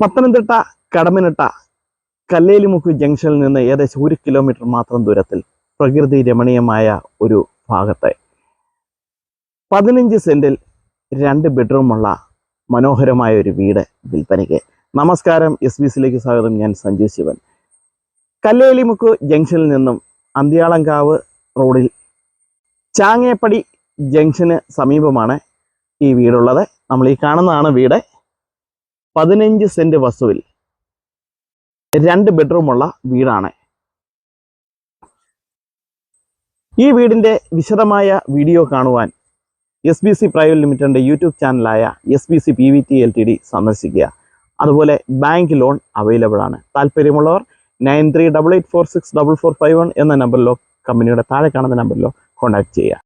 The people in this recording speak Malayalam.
പത്തനംതിട്ട കടമനിട്ട കല്ലേലിമുക്ക് ജംഗ്ഷനിൽ നിന്ന് ഏകദേശം ഒരു കിലോമീറ്റർ മാത്രം ദൂരത്തിൽ പ്രകൃതി രമണീയമായ ഒരു ഭാഗത്തെ. പതിനഞ്ച് സെന്റിൽ രണ്ട് ബെഡ്റൂമുള്ള മനോഹരമായ ഒരു വീട് വിൽപ്പനയ്ക്ക്. നമസ്കാരം എസ് ബി സിയിലേക്ക് സ്വാഗതം. ഞാൻ സഞ്ജു ശിവൻ. കല്ലേലിമുക്ക് ജംഗ്ഷനിൽ നിന്നും അന്ത്യാളങ്കാവ് റോഡിൽ ചാങ്ങേപ്പടി ജംഗ്ഷന് സമീപമാണ് ഈ വീടുള്ളത്. നമ്മൾ ഈ കാണുന്നതാണ് വീട്. പതിനഞ്ച് സെന്റ് വസ്തുവിൽ രണ്ട് ബെഡ്റൂമുള്ള വീടാണ്. ഈ വീടിന്റെ വിശദമായ വീഡിയോ കാണുവാൻ എസ് ബി സി പ്രൈവറ്റ് ലിമിറ്റഡിന്റെ YouTube ചാനലായ S B C P V T L T D സന്ദർശിക്കുക. അതുപോലെ ബാങ്ക് ലോൺ അവൈലബിൾ ആണ്. താല്പര്യമുള്ളവർ nine three double eight four six double four five one എന്ന നമ്പറിലോ കമ്പനിയുടെ താഴെ കാണുന്ന നമ്പറിലോ കോൺടാക്ട് ചെയ്യുക.